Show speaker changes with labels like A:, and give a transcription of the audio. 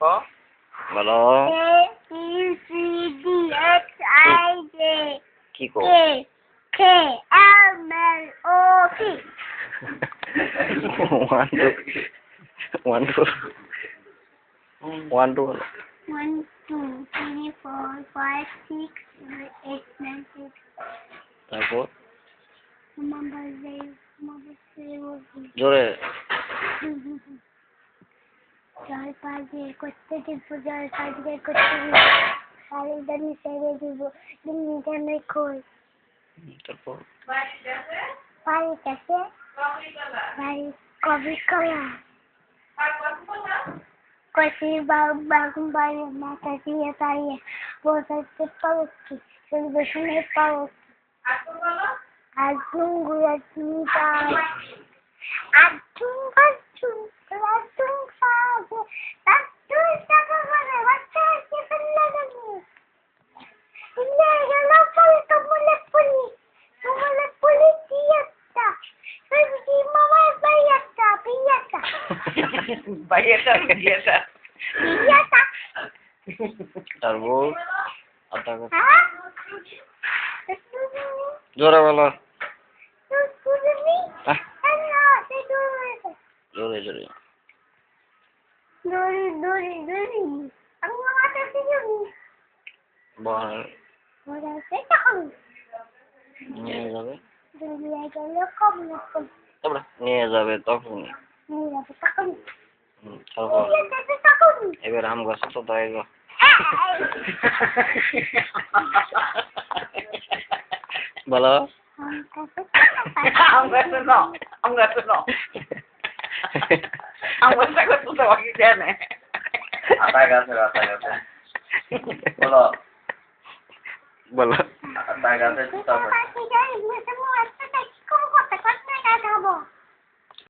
A: Huh?
B: Malong.
C: A, B, C, D, X, I, J.
B: Kiko.
C: K, K, L, M, O, P. One, two. One,
B: two.
C: One, two. দিয়ে করতে দিব জল দিয়ে করতে দিব শাড়ি দানি ছেড়ে দিব। দিল্লি জানে কই?
B: তারপর?
C: কাছে বাড়ি কবি কলা? বাগুন বাড়ি মাথা দিয়ে দাঁড়িয়ে বসাতে পারছি আর চিন্তা আটুম বাটুম
A: বেরিয়েটা
C: বিয়াটা
B: তারপর
C: হ্যাঁ
B: জোরে বলো জোরে জোরে নিয়ে যাবে তখন
C: Ako.
B: Ever ham gusto to tayo. Balo? Ang
A: gusto no. Ang gusto no. Ang gusto ko to sa wagi dyan
D: eh. Atay ka sila, atay
B: ka
D: sila. Balo. Balo. Atay
C: ka sila.